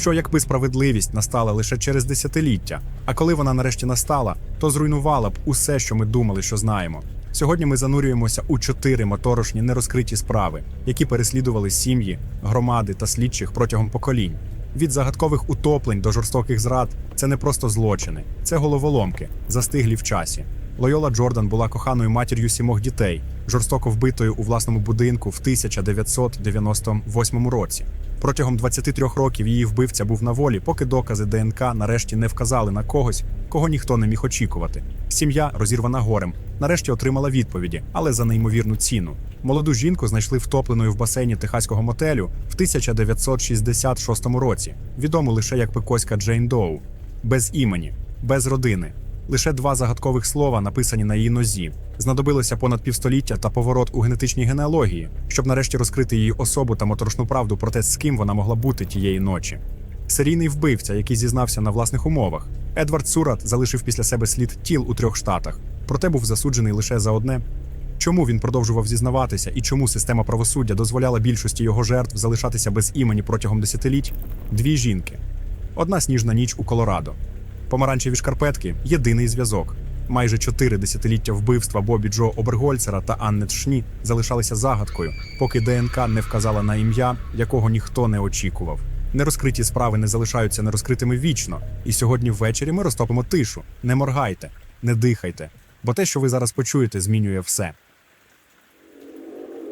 Що якби справедливість настала лише через десятиліття, а коли вона нарешті настала, то зруйнувала б усе, що ми думали, що знаємо. Сьогодні ми занурюємося у чотири моторошні нерозкриті справи, які переслідували сім'ї, громади та слідчих протягом поколінь. Від загадкових утоплень до жорстоких зрад це не просто злочини, це головоломки, застиглі в часі. Лойола Джордан була коханою матір'ю сімох дітей, жорстоко вбитою у власному будинку в 1998 році. Протягом 23 років її вбивця був на волі, поки докази ДНК нарешті не вказали на когось, кого ніхто не міг очікувати. Сім'я, розірвана горем, нарешті отримала відповіді, але за неймовірну ціну. Молоду жінку знайшли втопленою в басейні техаського мотелю в 1966 році, відому лише як пекоська Джейн Доу, без імені, без родини. Лише два загадкових слова написані на її нозі. Знадобилося понад півстоліття та поворот у генетичній генеалогії, щоб нарешті розкрити її особу та моторошну правду про те, з ким вона могла бути тієї ночі. Серійний вбивця, який зізнався на власних умовах. Едвард Сурат залишив після себе слід тіл у трьох штатах, проте був засуджений лише за одне. Чому він продовжував зізнаватися і чому система правосуддя дозволяла більшості його жертв залишатися без імені протягом десятиліть? Дві жінки. Одна сніжна ніч у Колорадо. Помаранчеві шкарпетки єдиний зв'язок. Майже чотири десятиліття вбивства Бобі Джо Обергольцера та Аннет Шні залишалися загадкою, поки ДНК не вказала на ім'я, якого ніхто не очікував. Нерозкриті справи не залишаються нерозкритими вічно, і сьогодні ввечері ми розтопимо тишу. Не моргайте, не дихайте, бо те, що ви зараз почуєте, змінює все.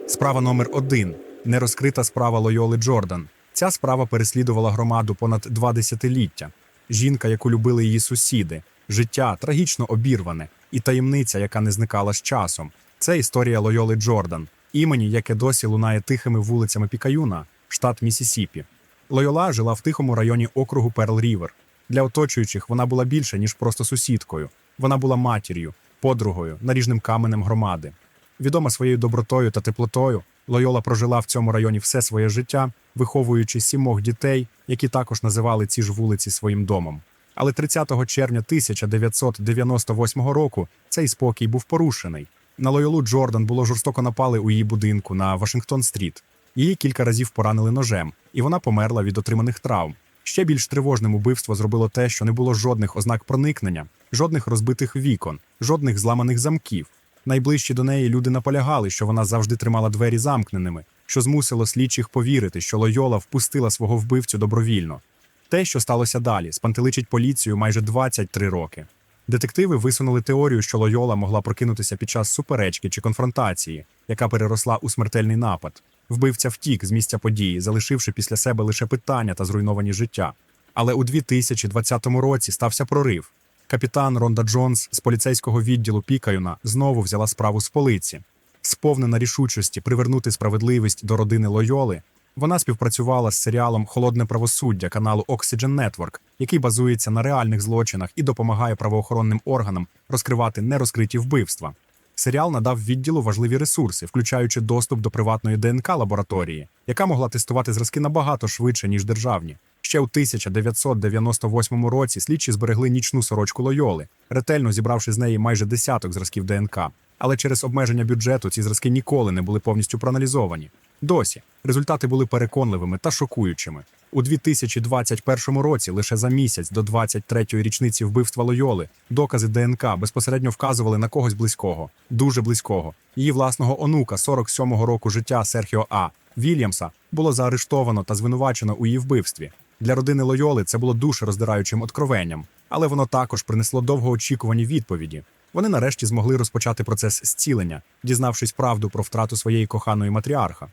Справа номер один нерозкрита справа Лойоли Джордан. Ця справа переслідувала громаду понад два десятиліття. Жінка, яку любили її сусіди, життя трагічно обірване, і таємниця, яка не зникала з часом. Це історія Лойоли Джордан, імені, яке досі лунає тихими вулицями Пікаюна, штат Місісіпі. Лойола жила в тихому районі округу Перл Рівер. Для оточуючих вона була більше, ніж просто сусідкою. Вона була матір'ю, подругою, наріжним каменем громади. Відома своєю добротою та теплотою, Лойола прожила в цьому районі все своє життя, виховуючи сімох дітей, які також називали ці ж вулиці своїм домом. Але 30 червня 1998 року цей спокій був порушений. На Лойолу Джордан було жорстоко напали у її будинку на Вашингтон-стріт. Її кілька разів поранили ножем, і вона померла від отриманих травм. Ще більш тривожним убивство зробило те, що не було жодних ознак проникнення, жодних розбитих вікон, жодних зламаних замків. Найближчі до неї люди наполягали, що вона завжди тримала двері замкненими, що змусило слідчих повірити, що Лойола впустила свого вбивцю добровільно. Те, що сталося далі, спантеличить поліцію майже 23 роки. Детективи висунули теорію, що Лойола могла прокинутися під час суперечки чи конфронтації, яка переросла у смертельний напад. Вбивця втік з місця події, залишивши після себе лише питання та зруйновані життя. Але у 2020 році стався прорив. Капітан Ронда Джонс з поліцейського відділу Пікаюна знову взяла справу з полиці. Сповнена рішучості привернути справедливість до родини Лойоли, вона співпрацювала з серіалом Холодне правосуддя каналу Oxygen Network, який базується на реальних злочинах і допомагає правоохоронним органам розкривати нерозкриті вбивства. Серіал надав відділу важливі ресурси, включаючи доступ до приватної ДНК лабораторії, яка могла тестувати зразки набагато швидше ніж державні. Ще у 1998 році слідчі зберегли нічну сорочку Лойоли, ретельно зібравши з неї майже десяток зразків ДНК. Але через обмеження бюджету ці зразки ніколи не були повністю проаналізовані. Досі результати були переконливими та шокуючими. У 2021 році, лише за місяць до 23-ї річниці вбивства Лойоли, докази ДНК безпосередньо вказували на когось близького, дуже близького. Її власного онука 47-го року життя Серхіо А. Вільямса було заарештовано та звинувачено у її вбивстві. Для родини Лойоли це було дуже роздираючим откровенням, але воно також принесло довгоочікувані відповіді. Вони нарешті змогли розпочати процес зцілення, дізнавшись правду про втрату своєї коханої матріарха.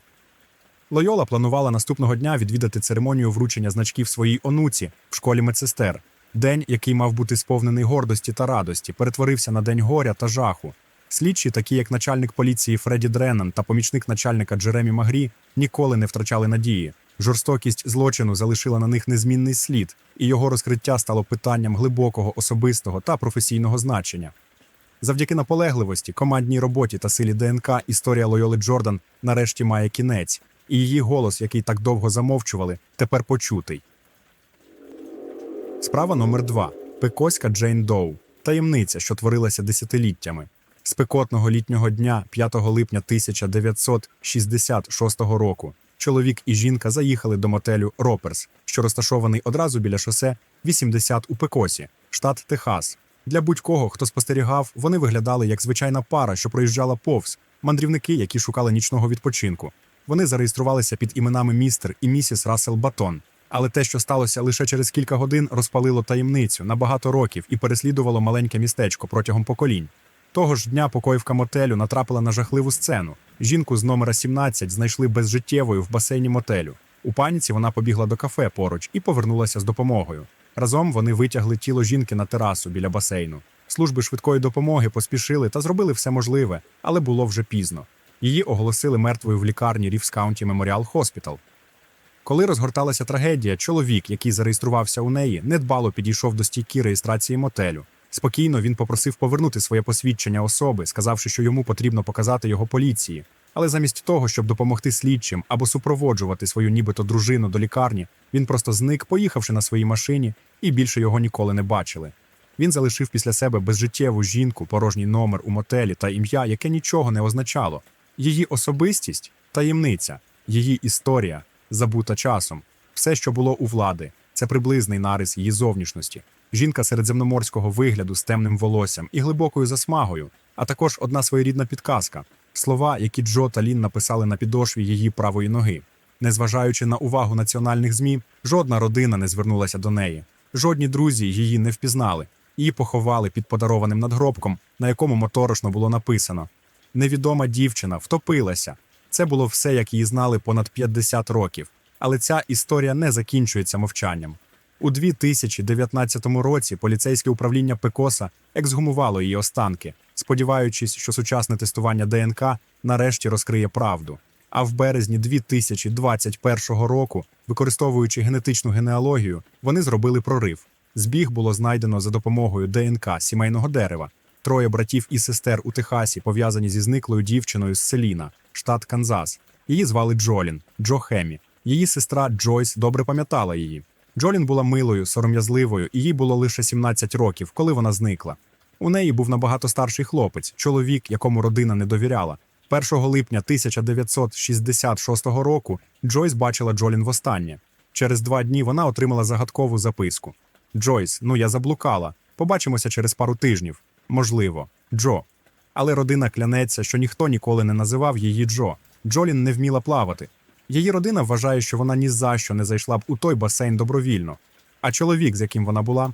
Лойола планувала наступного дня відвідати церемонію вручення значків своїй онуці в школі медсестер. День, який мав бути сповнений гордості та радості, перетворився на день горя та жаху. Слідчі, такі як начальник поліції Фредді Дреннан та помічник начальника Джеремі Магрі, ніколи не втрачали надії. Жорстокість злочину залишила на них незмінний слід, і його розкриття стало питанням глибокого особистого та професійного значення. Завдяки наполегливості, командній роботі та силі ДНК історія Лойоли Джордан нарешті має кінець, і її голос, який так довго замовчували, тепер почутий. Справа номер 2 Пекоська Джейн Доу. Таємниця, що творилася десятиліттями. Спекотного літнього дня, 5 липня 1966 року, чоловік і жінка заїхали до мотелю Роперс, що розташований одразу біля шосе 80 у Пекосі, штат Техас. Для будь-кого, хто спостерігав, вони виглядали як звичайна пара, що проїжджала повз, мандрівники, які шукали нічного відпочинку. Вони зареєструвалися під іменами містер і місіс Рассел Батон. Але те, що сталося лише через кілька годин, розпалило таємницю на багато років і переслідувало маленьке містечко протягом поколінь. Того ж дня покоївка мотелю натрапила на жахливу сцену. Жінку з номера 17 знайшли безжиттєвою в басейні мотелю. У паніці вона побігла до кафе поруч і повернулася з допомогою. Разом вони витягли тіло жінки на терасу біля басейну. Служби швидкої допомоги поспішили та зробили все можливе, але було вже пізно. Її оголосили мертвою в лікарні Рівс Каунті Меморіал Хоспітал. Коли розгорталася трагедія, чоловік, який зареєструвався у неї, недбало підійшов до стійки реєстрації мотелю. Спокійно він попросив повернути своє посвідчення особи, сказавши, що йому потрібно показати його поліції. Але замість того, щоб допомогти слідчим або супроводжувати свою нібито дружину до лікарні, він просто зник, поїхавши на своїй машині, і більше його ніколи не бачили. Він залишив після себе безжиттєву жінку, порожній номер у мотелі та ім'я, яке нічого не означало. Її особистість таємниця, її історія забута часом. Все, що було у влади, це приблизний нарис її зовнішності. Жінка середземноморського вигляду з темним волоссям і глибокою засмагою, а також одна своєрідна підказка слова, які Джо та Лін написали на підошві її правої ноги. Незважаючи на увагу національних ЗМІ, жодна родина не звернулася до неї. Жодні друзі її не впізнали. Її поховали під подарованим надгробком, на якому моторошно було написано: Невідома дівчина втопилася. Це було все, як її знали понад 50 років. Але ця історія не закінчується мовчанням. У 2019 році поліцейське управління Пекоса ексгумувало її останки, сподіваючись, що сучасне тестування ДНК нарешті розкриє правду. А в березні 2021 року, використовуючи генетичну генеалогію, вони зробили прорив. Збіг було знайдено за допомогою ДНК сімейного дерева. Троє братів і сестер у Техасі пов'язані зі зниклою дівчиною з Селіна, штат Канзас. Її звали Джолін Джо Хемі. Її сестра Джойс добре пам'ятала її. Джолін була милою, сором'язливою, і їй було лише 17 років, коли вона зникла. У неї був набагато старший хлопець, чоловік, якому родина не довіряла. 1 липня 1966 року Джойс бачила Джолін востаннє. Через два дні вона отримала загадкову записку: Джойс, ну я заблукала. Побачимося через пару тижнів. Можливо, Джо. Але родина клянеться, що ніхто ніколи не називав її Джо. Джолін не вміла плавати. Її родина вважає, що вона ні за що не зайшла б у той басейн добровільно. А чоловік, з яким вона була,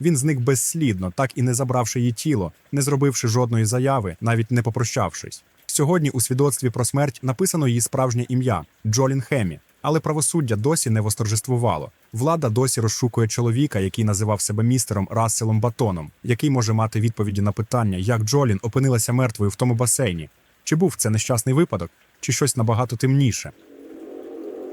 він зник безслідно, так і не забравши її тіло, не зробивши жодної заяви, навіть не попрощавшись. Сьогодні у свідоцтві про смерть написано її справжнє ім'я Джолін Хемі, але правосуддя досі не восторжествувало. Влада досі розшукує чоловіка, який називав себе містером Расселом Батоном, який може мати відповіді на питання, як Джолін опинилася мертвою в тому басейні. Чи був це нещасний випадок, чи щось набагато темніше?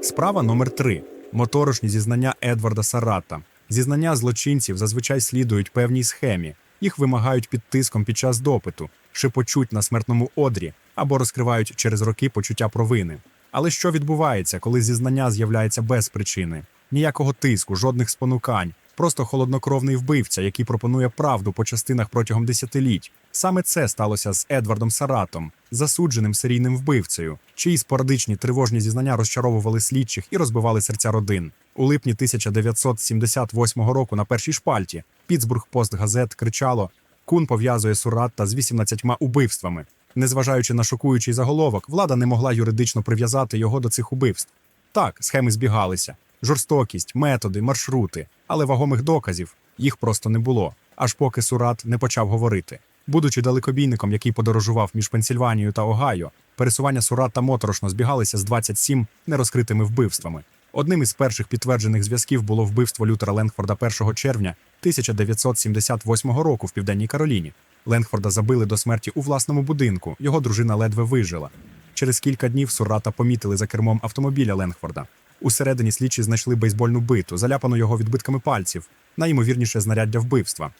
Справа номер 3 моторошні зізнання Едварда Сарата. Зізнання злочинців зазвичай слідують певній схемі. Їх вимагають під тиском під час допиту, шепочуть на смертному одрі або розкривають через роки почуття провини. Але що відбувається, коли зізнання з'являється без причини? Ніякого тиску, жодних спонукань, просто холоднокровний вбивця, який пропонує правду по частинах протягом десятиліть. Саме це сталося з Едвардом Саратом, засудженим серійним вбивцею, чиї спорадичні тривожні зізнання розчаровували слідчих і розбивали серця родин. У липні 1978 року на першій шпальті Пітсбург Пост Газет кричало: Кун пов'язує Суратта з 18 убивствами. Незважаючи на шокуючий заголовок, влада не могла юридично прив'язати його до цих убивств. Так, схеми збігалися: жорстокість, методи, маршрути, але вагомих доказів їх просто не було, аж поки Сурат не почав говорити. Будучи далекобійником, який подорожував між Пенсільванією та Огайо, пересування Сурата моторошно збігалися з 27 нерозкритими вбивствами. Одним із перших підтверджених зв'язків було вбивство Лютера Ленгфорда 1 червня 1978 року в Південній Кароліні. Ленгфорда забили до смерті у власному будинку. Його дружина ледве вижила. Через кілька днів Сурата помітили за кермом автомобіля Ленгфорда. Усередині слідчі знайшли бейсбольну биту, заляпану його відбитками пальців, найімовірніше знаряддя вбивства.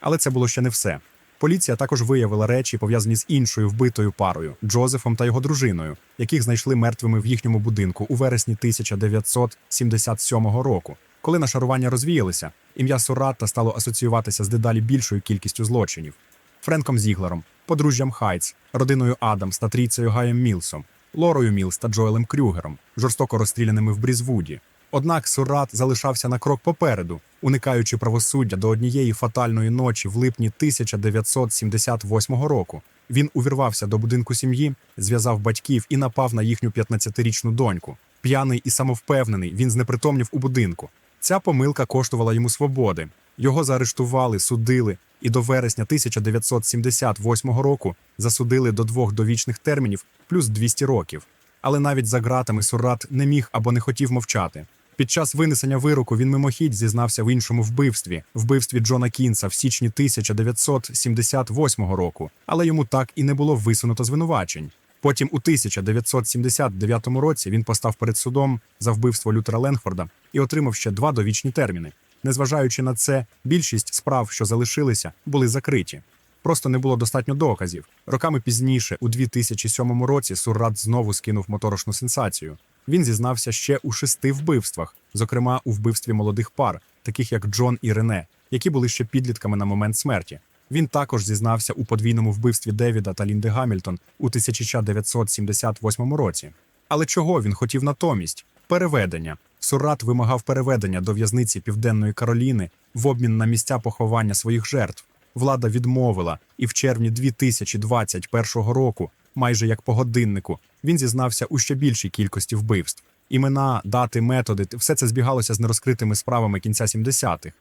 Але це було ще не все. Поліція також виявила речі, пов'язані з іншою вбитою парою Джозефом та його дружиною, яких знайшли мертвими в їхньому будинку у вересні 1977 року. Коли нашарування розвіялися, ім'я Сурата стало асоціюватися з дедалі більшою кількістю злочинів. Френком Зіглером, подружжям Хайтс, родиною Адамс та трійцею Гаєм Мілсом. Лорою Мілс та Джоелем Крюгером, жорстоко розстріляними в Брізвуді. Однак Сурат залишався на крок попереду, уникаючи правосуддя до однієї фатальної ночі в липні 1978 року. Він увірвався до будинку сім'ї, зв'язав батьків і напав на їхню 15-річну доньку. П'яний і самовпевнений, він знепритомнів у будинку. Ця помилка коштувала йому свободи. Його заарештували, судили і до вересня 1978 року засудили до двох довічних термінів плюс 200 років. Але навіть за ґратами Сурат не міг або не хотів мовчати. Під час винесення вироку він мимохідь зізнався в іншому вбивстві вбивстві Джона Кінса в січні 1978 року, але йому так і не було висунуто звинувачень. Потім у 1979 році він постав перед судом за вбивство Лютера Ленфорда і отримав ще два довічні терміни. Незважаючи на це, більшість справ, що залишилися, були закриті. Просто не було достатньо доказів. Роками пізніше, у 2007 році, Суррат знову скинув моторошну сенсацію. Він зізнався ще у шести вбивствах, зокрема у вбивстві молодих пар, таких як Джон і Рене, які були ще підлітками на момент смерті. Він також зізнався у подвійному вбивстві Девіда та Лінди Гамільтон у 1978 році. Але чого він хотів натомість? Переведення. Сурат вимагав переведення до в'язниці Південної Кароліни в обмін на місця поховання своїх жертв. Влада відмовила, і в червні 2021 року, майже як по годиннику, він зізнався у ще більшій кількості вбивств. Імена, дати, методи все це збігалося з нерозкритими справами кінця 70-х.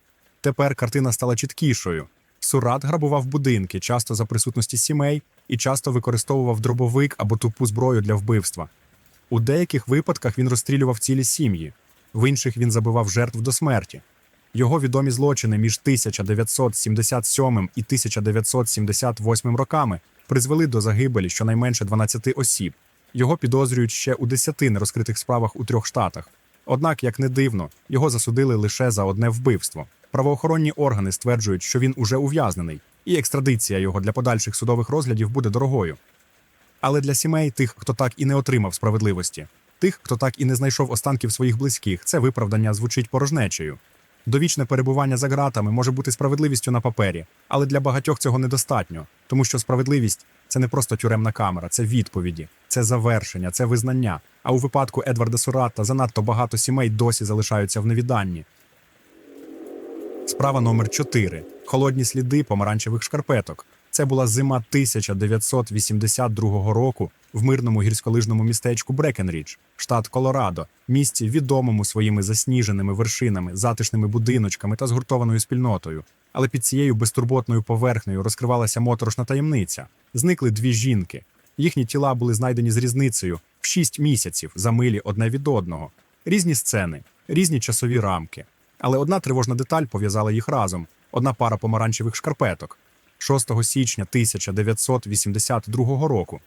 Тепер картина стала чіткішою. Сурат грабував будинки, часто за присутності сімей, і часто використовував дробовик або тупу зброю для вбивства. У деяких випадках він розстрілював цілі сім'ї, в інших він забивав жертв до смерті. Його відомі злочини між 1977 і 1978 роками призвели до загибелі щонайменше 12 осіб. Його підозрюють ще у 10 нерозкритих справах у трьох штатах. Однак, як не дивно, його засудили лише за одне вбивство. Правоохоронні органи стверджують, що він уже ув'язнений, і екстрадиція його для подальших судових розглядів буде дорогою. Але для сімей тих, хто так і не отримав справедливості, тих, хто так і не знайшов останків своїх близьких, це виправдання звучить порожнечею. Довічне перебування за ґратами може бути справедливістю на папері, але для багатьох цього недостатньо, тому що справедливість це не просто тюремна камера, це відповіді, це завершення, це визнання. А у випадку Едварда Сурата занадто багато сімей досі залишаються в невіданні. Справа номер 4. Холодні сліди помаранчевих шкарпеток. Це була зима 1982 року в мирному гірськолижному містечку Брекенрідж, штат Колорадо, місті відомому своїми засніженими вершинами, затишними будиночками та згуртованою спільнотою. Але під цією безтурботною поверхнею розкривалася моторошна таємниця. Зникли дві жінки. Їхні тіла були знайдені з різницею в шість місяців за милі одне від одного. Різні сцени, різні часові рамки. Але одна тривожна деталь пов'язала їх разом: одна пара помаранчевих шкарпеток. 6 січня 1982 року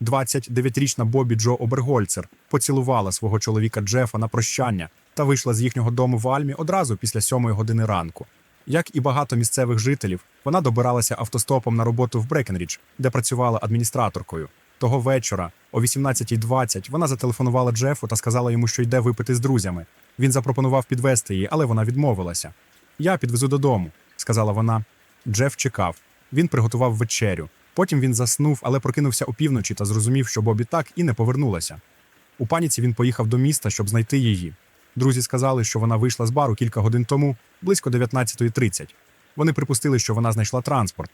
29-річна Бобі Джо Обергольцер поцілувала свого чоловіка Джефа на прощання та вийшла з їхнього дому в Альмі одразу після сьомої години ранку. Як і багато місцевих жителів, вона добиралася автостопом на роботу в Брекенрідж, де працювала адміністраторкою. Того вечора, о 18.20, вона зателефонувала Джефу та сказала йому, що йде випити з друзями. Він запропонував підвести її, але вона відмовилася. Я підвезу додому, сказала вона. Джеф чекав. Він приготував вечерю. Потім він заснув, але прокинувся опівночі та зрозумів, що Бобі так і не повернулася. У паніці він поїхав до міста, щоб знайти її. Друзі сказали, що вона вийшла з бару кілька годин тому, близько 19.30. Вони припустили, що вона знайшла транспорт.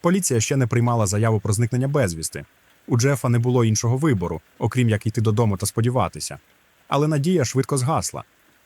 Поліція ще не приймала заяву про зникнення безвісти. У Джефа не було іншого вибору, окрім як йти додому та сподіватися. Але надія швидко згасла.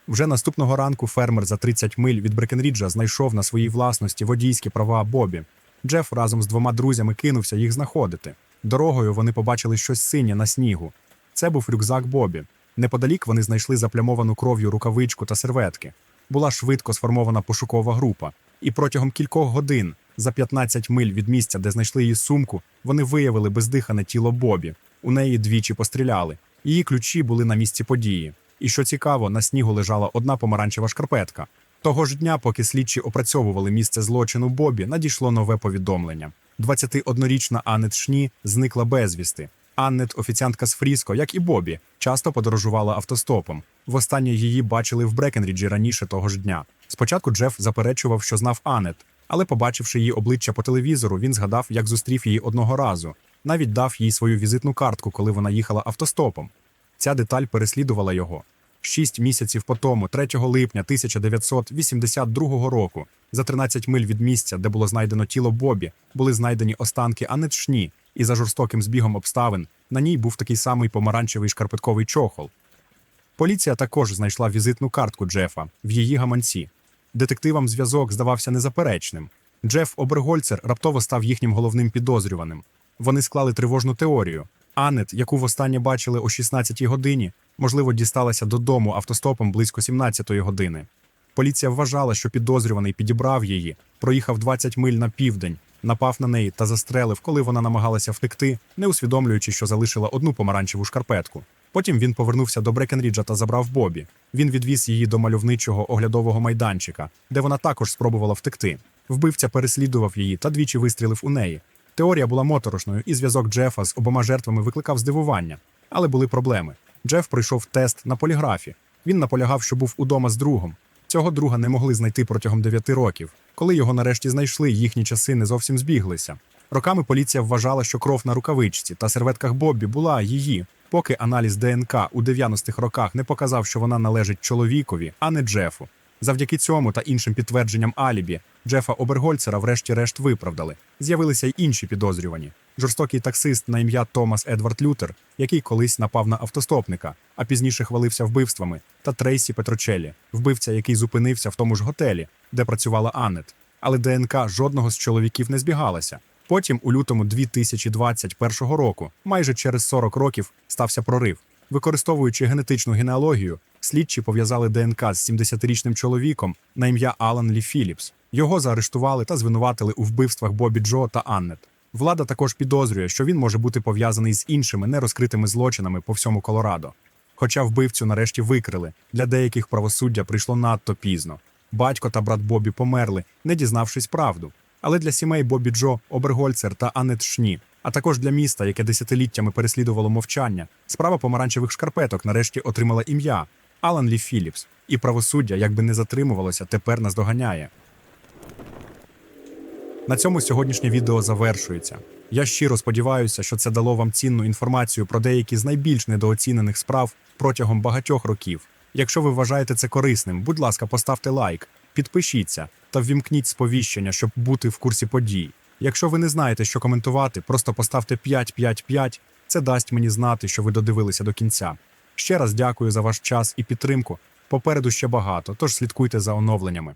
Вже наступного ранку фермер за 30 миль від Брекенріджа знайшов на своїй власності водійські права Бобі. Джеф разом з двома друзями кинувся їх знаходити. Дорогою вони побачили щось синє на снігу. Це був рюкзак Бобі. Неподалік вони знайшли заплямовану кров'ю рукавичку та серветки. Була швидко сформована пошукова група, і протягом кількох годин, за 15 миль від місця, де знайшли її сумку, вони виявили бездихане тіло Бобі. У неї двічі постріляли. Її ключі були на місці події. І що цікаво, на снігу лежала одна помаранчева шкарпетка. Того ж дня, поки слідчі опрацьовували місце злочину Бобі, надійшло нове повідомлення. 21-річна Аннет Шні зникла безвісти. Аннет, офіціантка з Фріско, як і Бобі, часто подорожувала автостопом. Востаннє її бачили в Брекенріджі раніше того ж дня. Спочатку Джеф заперечував, що знав Аннет, але, побачивши її обличчя по телевізору, він згадав, як зустрів її одного разу. навіть дав їй свою візитну картку, коли вона їхала автостопом. Ця деталь переслідувала його. Шість місяців по тому, 3 липня 1982 року, за 13 миль від місця, де було знайдено тіло Бобі, були знайдені останки Анет Шні, і за жорстоким збігом обставин на ній був такий самий помаранчевий шкарпетковий чохол. Поліція також знайшла візитну картку Джефа в її гаманці. Детективам зв'язок здавався незаперечним. Джеф Обергольцер раптово став їхнім головним підозрюваним. Вони склали тривожну теорію. Аннет, яку востаннє бачили о 16-й годині, можливо, дісталася додому автостопом близько 17-ї години. Поліція вважала, що підозрюваний підібрав її, проїхав 20 миль на південь, напав на неї та застрелив, коли вона намагалася втекти, не усвідомлюючи, що залишила одну помаранчеву шкарпетку. Потім він повернувся до Брекенріджа та забрав Бобі. Він відвіз її до мальовничого оглядового майданчика, де вона також спробувала втекти. Вбивця переслідував її та двічі вистрілив у неї. Теорія була моторошною, і зв'язок Джефа з обома жертвами викликав здивування. Але були проблеми. Джеф пройшов тест на поліграфі. Він наполягав, що був удома з другом. Цього друга не могли знайти протягом 9 років. Коли його нарешті знайшли, їхні часи не зовсім збіглися. Роками поліція вважала, що кров на рукавичці та серветках Боббі була її, поки аналіз ДНК у 90-х роках не показав, що вона належить чоловікові, а не Джефу. Завдяки цьому та іншим підтвердженням алібі Джефа Обергольцера врешті-решт виправдали. З'явилися й інші підозрювані. Жорстокий таксист на ім'я Томас Едвард Лютер, який колись напав на автостопника, а пізніше хвалився вбивствами, та Трейсі Петрочелі, вбивця, який зупинився в тому ж готелі, де працювала Аннет. Але ДНК жодного з чоловіків не збігалася. Потім, у лютому 2021 року, майже через 40 років, стався прорив. Використовуючи генетичну генеалогію, слідчі пов'язали ДНК з 70-річним чоловіком на ім'я Алан Лі Філіпс. Його заарештували та звинуватили у вбивствах Бобі Джо та Аннет. Влада також підозрює, що він може бути пов'язаний з іншими нерозкритими злочинами по всьому Колорадо. Хоча вбивцю нарешті викрили, для деяких правосуддя прийшло надто пізно. Батько та брат Бобі померли, не дізнавшись правду. Але для сімей Бобі Джо, Обергольцер та Аннет Шні, а також для міста, яке десятиліттями переслідувало мовчання, справа помаранчевих шкарпеток нарешті отримала ім'я Алан Лі Філіпс, і правосуддя, якби не затримувалося, тепер нас доганяє. На цьому сьогоднішнє відео завершується. Я щиро сподіваюся, що це дало вам цінну інформацію про деякі з найбільш недооцінених справ протягом багатьох років. Якщо ви вважаєте це корисним, будь ласка, поставте лайк, підпишіться та ввімкніть сповіщення, щоб бути в курсі подій. Якщо ви не знаєте, що коментувати, просто поставте 555. Це дасть мені знати, що ви додивилися до кінця. Ще раз дякую за ваш час і підтримку. Попереду ще багато, тож слідкуйте за оновленнями.